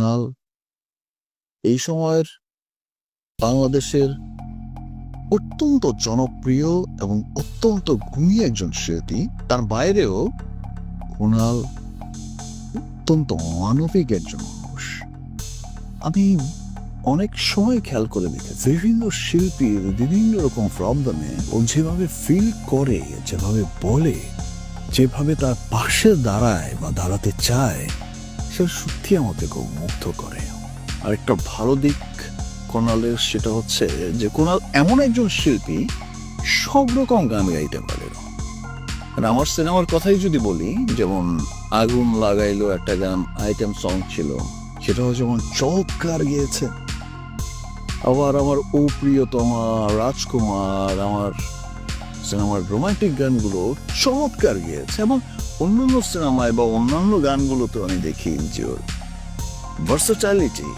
কুণাল এই সময়ের বাংলাদেশের অত্যন্ত জনপ্রিয় এবং অত্যন্ত গুণী একজন শিল্পী তার বাইরেও কুণাল অত্যন্ত মানবিক একজন মানুষ। আমি অনেক সময় খেয়াল করে দেখেছি, বিভিন্ন শিল্পীর বিভিন্ন রকম প্রবলেমে ও যেভাবে ফিল করে, যেভাবে বলে, যেভাবে তার পাশে দাঁড়ায় বা দাঁড়াতে চায় সেটা সত্যি আমাকে খুব মুগ্ধ করে। আরেকটা ভালো দিক কোনালের সেটা হচ্ছে যে কোনাল এমন একজন শিল্পী সব রকম গান গাইতে পারে। আর আমার সিনেমার কথাই যদি বলি, যেমন আগুন লাগাইলো একটা গান, আইটেম সং ছিল, সেটাও যেমন চমৎকার গিয়েছে। আবার আমার ও প্রিয়তমা রাজকুমার, আমার সিনেমার রোমান্টিক গানগুলো চমৎকার গিয়েছে এবং অন্যান্য সিনেমায় বা অন্যান্য গানগুলোতে আমি দেখি যে ভার্সাটাইলিটি